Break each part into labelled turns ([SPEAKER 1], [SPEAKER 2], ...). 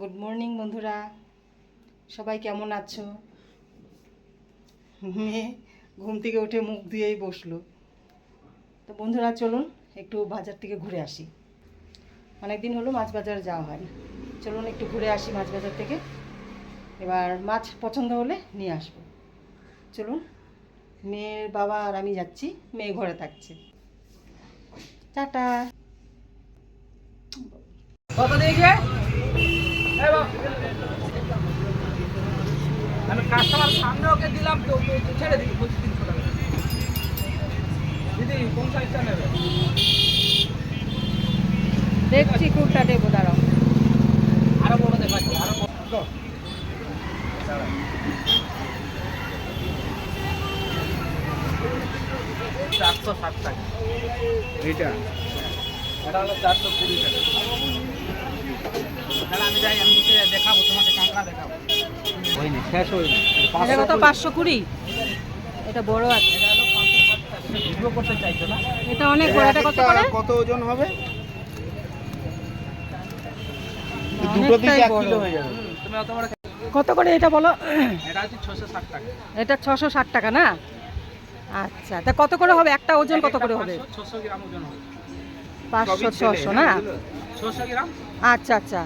[SPEAKER 1] Good morning বন্ধুরা। সবাই কেমন আছো? মেয়ে ঘুম থেকে উঠে মুখ দিয়েই বসল। তো বন্ধুরা, চলুন একটু বাজার থেকে ঘুরে আসি। অনেক দিন হলো মাছ বাজারে যাওয়া হয় চলুন একটু ঘুরে আসি মাছ বাজার থেকে। এবার মাছ পছন্দ হলে নিয়ে আসব। চলুন, মেয়ের বাবা আর আমি যাচ্ছি। মেয়ে ঘরে থাকছে। টাটা।
[SPEAKER 2] কত বাবা। আমি কাস্টমার সামনে ওকে দিলাম তো ছেড়ে দিই বলছি তিনশো টাকা। দিদি কোন সাইজটা নেবে?
[SPEAKER 1] দেখছি কোনটা দেবো দাঁড়াও।
[SPEAKER 2] আরও বড় দেখাচ্ছি আরও বড়। চারশো ষাট টাকা।
[SPEAKER 3] এইটা?
[SPEAKER 2] এটা হলো চারশো কুড়ি টাকা।
[SPEAKER 1] কত পাঁচশো কুড়ি? এটা বড় আছে।
[SPEAKER 2] এটা হলো পাঁচশো ষাট টাকা ভিডিও করতে চাইছো না?
[SPEAKER 1] এটা অনেক বড় এটা কত করে?
[SPEAKER 3] কত ওজন হবে? দুটো
[SPEAKER 1] অনেকটাই
[SPEAKER 3] থেকে কিলো হয়ে যাবে।
[SPEAKER 2] তুমি অত বড়
[SPEAKER 1] কত করে এটা বলো?
[SPEAKER 2] এটা হচ্ছে ছশো ষাট টাকা।
[SPEAKER 1] এটা না? আচ্ছা তা কত করে হবে? একটা ওজন কত করে হবে?
[SPEAKER 2] ছশো গ্রাম ওজন হবে।
[SPEAKER 1] পাঁচশো ছশো না?
[SPEAKER 2] গ্রাম?
[SPEAKER 1] আচ্ছা আচ্ছা।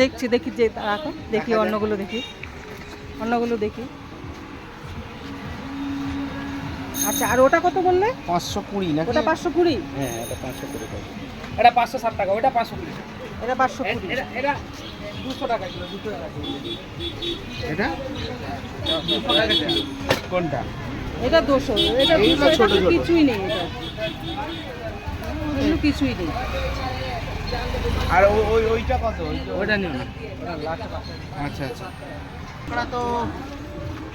[SPEAKER 1] দেখছি দেখি যে রাখো দেখি অন্যগুলো দেখি। অন্যগুলো দেখি। আচ্ছা আর ওটা কত বললে?
[SPEAKER 3] পাঁচশো কুড়ি না
[SPEAKER 1] ওটা পাঁচশো কুড়ি?
[SPEAKER 3] হ্যাঁ এটা পাঁচশো কুড়ি
[SPEAKER 2] এটা পাঁচশো ষাট টাকা ওটা পাঁচশো কুড়ি।
[SPEAKER 1] এটা পাঁচশো কুড়ি।
[SPEAKER 2] এটা এটা দুশো টাকা কিলো দুশো টাকা
[SPEAKER 3] এটা?
[SPEAKER 2] দুশো টাকা কিলো
[SPEAKER 3] কোনটা
[SPEAKER 1] এটা দুশো এটা দুশো। কিছুই নেই এটা। কিছুই নেই।
[SPEAKER 3] আর ওই ওইটা কত? ওইটা-
[SPEAKER 2] ওইটা নিও না।
[SPEAKER 3] আচ্ছা আচ্ছা। আমরা তো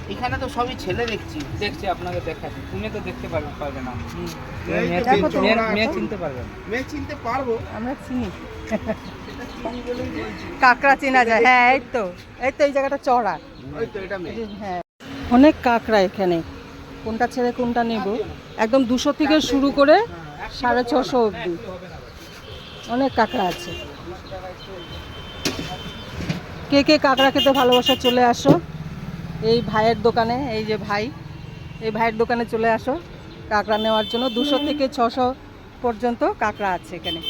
[SPEAKER 3] এখানে তো সবই ছেলে দেখছি।
[SPEAKER 2] দেখছি আপনাকে দেখাচ্ছি। তুমি তো দেখতে পারবে পারবে না। মেয়ে। চিনতে পারবে না।
[SPEAKER 3] মেয়ে চিনতে পারব।
[SPEAKER 1] আমরা চিনি। কাঁকড়া চেনা যায়। হ্যাঁ এই তো। এই তো এই জায়গাটা চড়া।
[SPEAKER 3] ওই তো এটা মেয়ে।
[SPEAKER 1] হ্যাঁ। অনেক কাঁকড়া এখানে। কোনটা ছেড়ে কোনটা নেব? একদম দুশো থেকে শুরু করে সাড়ে ছশো অবধি। অনেক কাঁকড়া আছে। কে কে কাঁকড়া খেতে ভালোবাসা চলে আসো। এই ভাইয়ের দোকানে, এই যে ভাই, এই ভাইয়ের দোকানে চলে আসো। কাঁকড়া নেওয়ার জন্য দুশো থেকে ছশো পর্যন্ত কাঁকড়া আছে এখানে।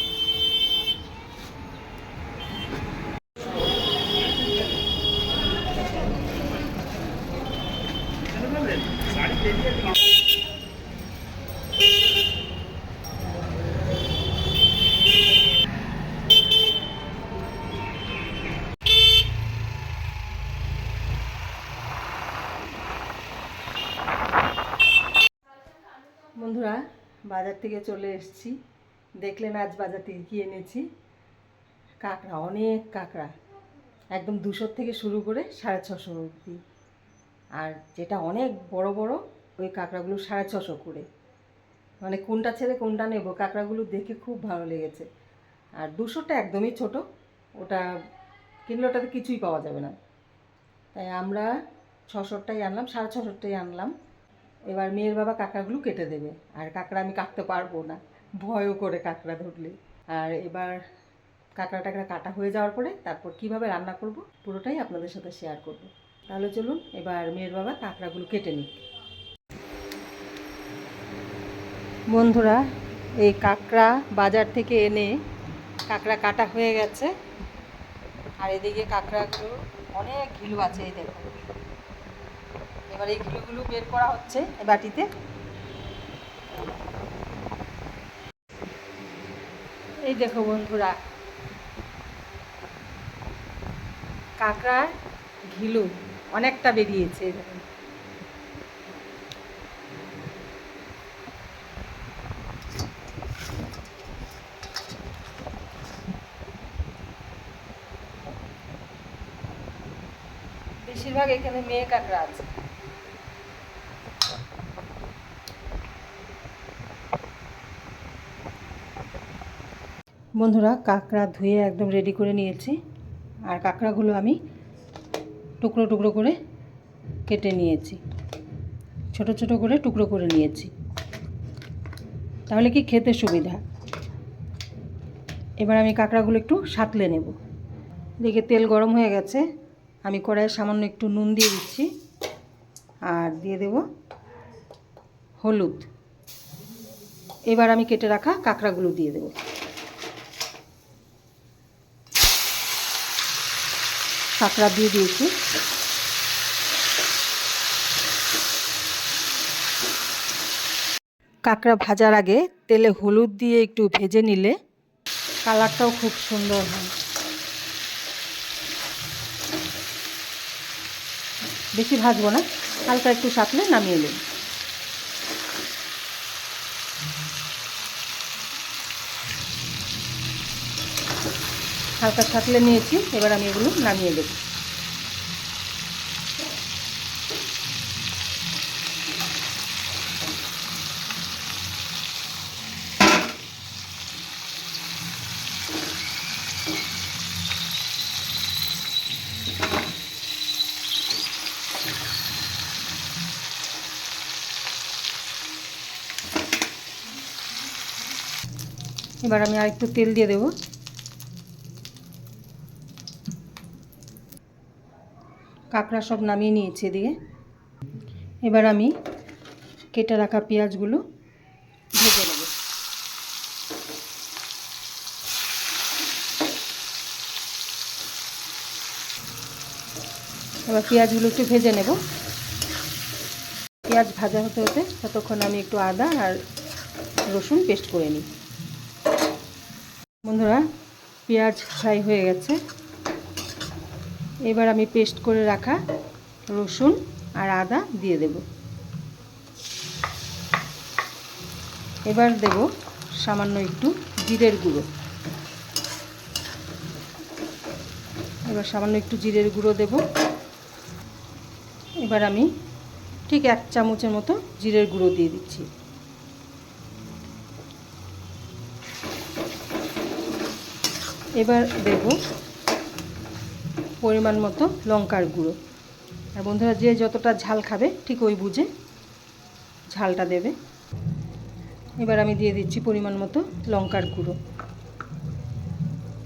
[SPEAKER 1] বন্ধুরা বাজার থেকে চলে এসেছি। দেখলেন আজ বাজার থেকে কি এনেছি? কাঁকড়া, অনেক কাঁকড়া। একদম দুশোর থেকে শুরু করে সাড়ে ছশো অবধি। আর যেটা অনেক বড় বড়, ওই কাঁকড়াগুলো সাড়ে ছশো করে। মানে কোনটা ছেড়ে কোনটা নেব, কাঁকড়াগুলো দেখে খুব ভালো লেগেছে। আর দুশোটা একদমই ছোট, ওটা কিনলে ওটাতে কিছুই পাওয়া যাবে না। তাই আমরা ছশোরটাই আনলাম, সাড়ে ছশোরটাই আনলাম। এবার মেয়ের বাবা কাঁকড়াগুলো কেটে দেবে। আর কাঁকড়া আমি কাটতে পারব না। ভয়ও করে কাঁকড়া ধরলে। আর এবার কাঁকড়া টাকড়া কাটা হয়ে যাওয়ার পরে তারপর কীভাবে রান্না করব পুরোটাই আপনাদের সাথে শেয়ার করব। তাহলে চলুন, এবার মেয়ের বাবা কাঁকড়াগুলো কেটে নিক। বন্ধুরা, এই কাঁকড়া বাজার থেকে এনে কাঁকড়া কাটা হয়ে গেছে। আর এদিকে কাঁকড়াগুলো অনেক ঘিলু আছে, এই দেখো এবার এই ঘিলুগুলো বের করা হচ্ছে এই বাটিতে। এই দেখো বন্ধুরা, কাঁকড়ার ঘিলু অনেকটা বেরিয়েছে। বেশিরভাগ এখানে মেয়ে কাঁকড়া আছে। বন্ধুরা, কাঁকড়া ধুয়ে একদম রেডি করে নিয়েছি। আর কাঁকড়াগুলো আমি টুকরো টুকরো করে কেটে নিয়েছি। ছোট ছোট করে টুকরো করে নিয়েছি। তাহলে কি খেতে সুবিধা? এবার আমি কাঁকড়াগুলো একটু সাঁতলে নেব। এদিকে তেল গরম হয়ে গেছে। আমি কড়াইয়ে সামান্য একটু নুন দিয়ে দিচ্ছি। আর দিয়ে দেব হলুদ। এবার আমি কেটে রাখা কাঁকড়াগুলো দিয়ে দেব। কাঁকড়া দিয়ে দিয়েছি। কাঁকড়া ভাজার আগে তেলে হলুদ দিয়ে একটু ভেজে নিলে কালারটাও খুব সুন্দর হয়। বেশি ভাজবো না, হালকা একটু সাঁতলে নামিয়ে নেব। হালকা থাকলে নিয়েছি এবার আমি এগুলো নামিয়ে দেবো। এবার আমি আরেকটু তেল দিয়ে দেব। কাঁকড়া সব নামিয়ে নিয়েছি এদিকে। এবার আমি কেটে রাখা পেঁয়াজগুলো ভেজে নেব। এবার পেঁয়াজগুলো একটু ভেজে নেব। পেঁয়াজ ভাজা হতে হতে ততক্ষণ আমি একটু আদা আর রসুন পেস্ট করে নিই। বন্ধুরা, পেঁয়াজ ফ্রাই হয়ে গেছে। এবার আমি পেস্ট করে রাখা রসুন আর আদা দিয়ে দেব। এবার দেব সামান্য একটু জিরের গুঁড়ো। এবার সামান্য একটু জিরের গুঁড়ো দেব। এবার আমি ঠিক এক চামচের মতো জিরের গুঁড়ো দিয়ে দিচ্ছি। এবার দেব পরিমাণ মতো লঙ্কার গুঁড়ো। আর বন্ধুরা, যে যতটা ঝাল খাবে, ঠিক ওই বুঝে ঝালটা দেবে। এবার আমি দিয়ে দিচ্ছি পরিমাণ মতো লঙ্কার গুঁড়ো।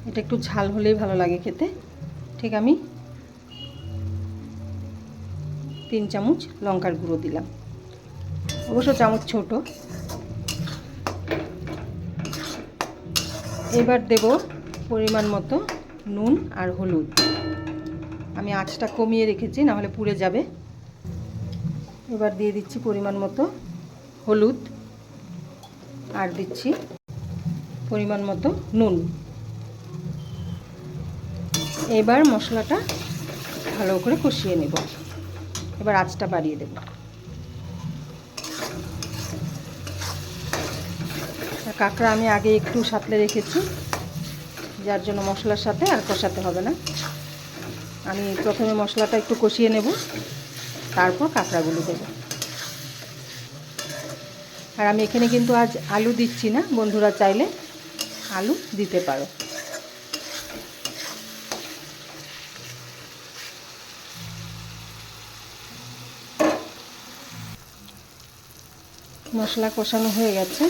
[SPEAKER 1] এটা একটু ঝাল হলেই ভালো লাগে খেতে। ঠিক আমি তিন চামচ লঙ্কার গুঁড়ো দিলাম। অবশ্য চামচ ছোট। এবার দেব পরিমাণ মতো নুন আর হলুদ। আমি আঁচটা কমিয়ে রেখেছি, নাহলে পুড়ে যাবে। এবার দিয়ে দিচ্ছি পরিমাণ মতো হলুদ, আর দিচ্ছি পরিমাণ মতো নুন। এবার মশলাটা ভালো করে কষিয়ে নেব। এবার আঁচটা বাড়িয়ে দেব। কাঁকড়া আমি আগে একটু সাঁতলে রেখেছি, যার জন্য মশলার সাথে আর কষাতে হবে না। আমি প্রথমে মশলাটা একটু কষিয়ে নেব। তারপর কাঁকড়াগুলো দেব। আর আমি এখানে কিন্তু আজ আলু দিচ্ছি না, বন্ধুরা চাইলে আলু দিতে পারো। মশলা কষানো হয়ে গেছে।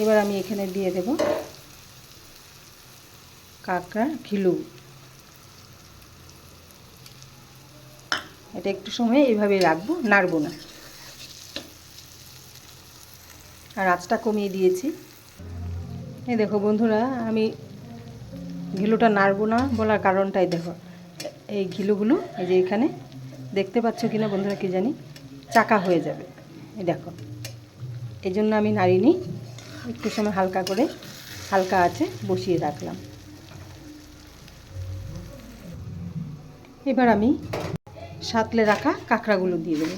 [SPEAKER 1] এবার আমি এখানে দিয়ে দেব কাঁকড়া ঘিলু। এটা একটু সময় এইভাবে রাখব, নাড়বো না। আর আঁচটা কমিয়ে দিয়েছি। এই দেখো বন্ধুরা, আমি ঘিলুটা নাড়বো না বলার কারণটাই দেখো। এই ঘিলুগুলো, এই যে এখানে, দেখতে পাচ্ছ কিনা বন্ধুরা কি জানি, চাকা হয়ে যাবে। এই দেখো, এই জন্য আমি নাড়িনি। একটু সময় হালকা করে, হালকা আছে, বসিয়ে রাখলাম। এবার আমি সাতলে রাখা কাঁকড়াগুলো দিয়ে দেবো।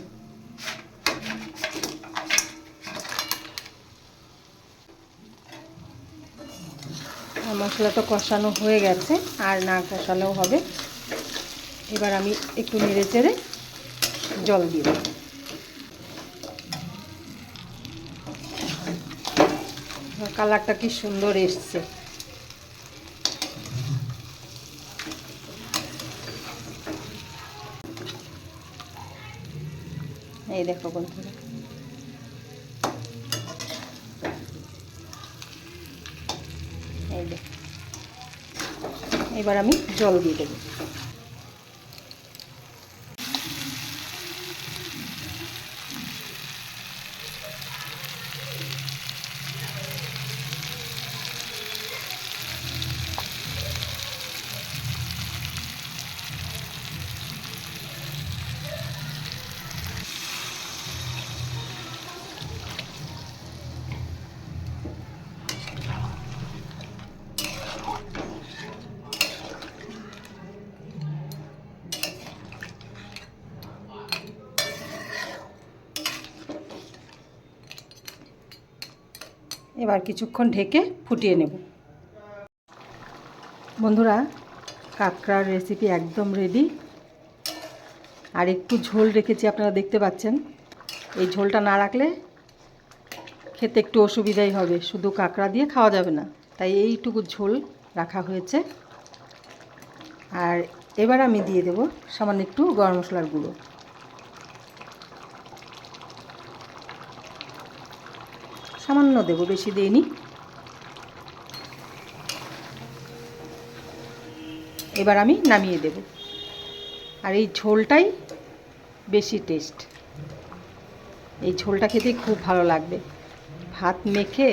[SPEAKER 1] মশলা তো কষানো হয়ে গেছে, আর না কষালেও হবে। এবার আমি একটু নেড়ে চেড়ে জল দিয়ে দেবো। কালারটা কি সুন্দর এসছে। এই দেখো বন্ধুরা। এই দেখো। এবার আমি জল দিয়ে দেবো। এবার কিছুক্ষণ ঢেকে ফুটিয়ে নেব। বন্ধুরা, কাঁকড়ার রেসিপি একদম রেডি আর একটু ঝোল রেখেছি, আপনারা দেখতে পাচ্ছেন। এই ঝোলটা না রাখলে খেতে একটু অসুবিধাই হবে। শুধু কাঁকড়া দিয়ে খাওয়া যাবে না। তাই এইটুকু ঝোল রাখা হয়েছে। আর এবার আমি দিয়ে দেব সামান্য একটু গরম মশলার গুঁড়ো। সামান্য দেবো, বেশি দিইনি। এবার আমি নামিয়ে দেব। আর এই ঝোলটাই বেশি টেস্ট এই ঝোলটা খেতে খুব ভালো লাগবে। ভাত মেখে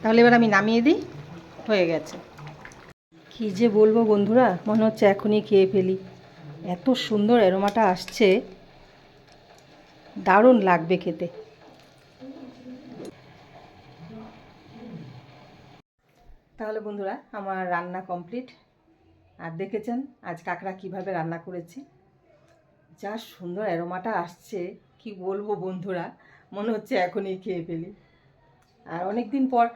[SPEAKER 1] তাহলে এবার আমি নামিয়ে দিই, হয়ে গেছে। কি যে বলব বন্ধুরা, মনে হচ্ছে এখনই খেয়ে ফেলি। এত সুন্দর অ্যারোমাটা আসছে। দারুণ লাগবে খেতে। তাহলে বন্ধুরা, আমার রান্না কমপ্লিট আর দেখেছেন আজ কাকড়া কীভাবে রান্না করেছি? যা সুন্দর অ্যারোমাটা আসছে, কি বলব বন্ধুরা, মনে হচ্ছে এখনই খেয়ে ফেলি। আর অনেক দিন পর,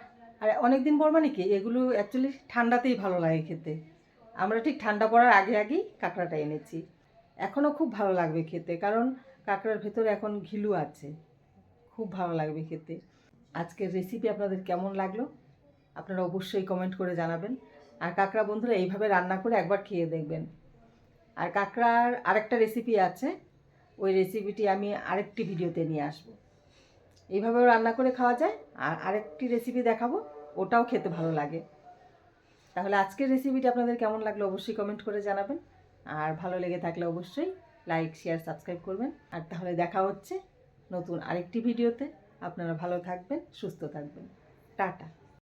[SPEAKER 1] আর অনেক দিন পর মানে কি, এগুলো অ্যাকচুয়ালি ঠান্ডাতেই ভালো লাগে খেতে। আমরা ঠিক ঠান্ডা পড়ার আগে আগেই কাঁকড়াটা এনেছি। এখনও খুব ভালো লাগবে খেতে, কারণ কাঁকড়ার ভেতরে এখন ঘিলু আছে। খুব ভালো লাগবে খেতে। আজকের রেসিপি আপনাদের কেমন লাগল? আপনারা অবশ্যই কমেন্ট করে জানাবেন। আর কাঁকড়া বন্ধুরা, এইভাবে রান্না করে একবার খেয়ে দেখবেন। আর কাঁকড়ার আরেকটা রেসিপি আছে। ওই রেসিপিটি আমি আরেকটি ভিডিওতে নিয়ে আসব। এইভাবেও রান্না করে খাওয়া যায়। আর আরেকটি রেসিপি দেখাবো। ওটাও খেতে ভালো লাগে। তাহলে আজকের রেসিপিটি আপনাদের কেমন লাগল অবশ্যই কমেন্ট করে জানাবেন। আর ভালো লেগে থাকলে অবশ্যই লাইক শেয়ার সাবস্ক্রাইব করবেন। আর তাহলে দেখা হচ্ছে নতুন আরেকটি ভিডিওতে। আপনারা ভালো থাকবেন, সুস্থ থাকবেন। টাটা।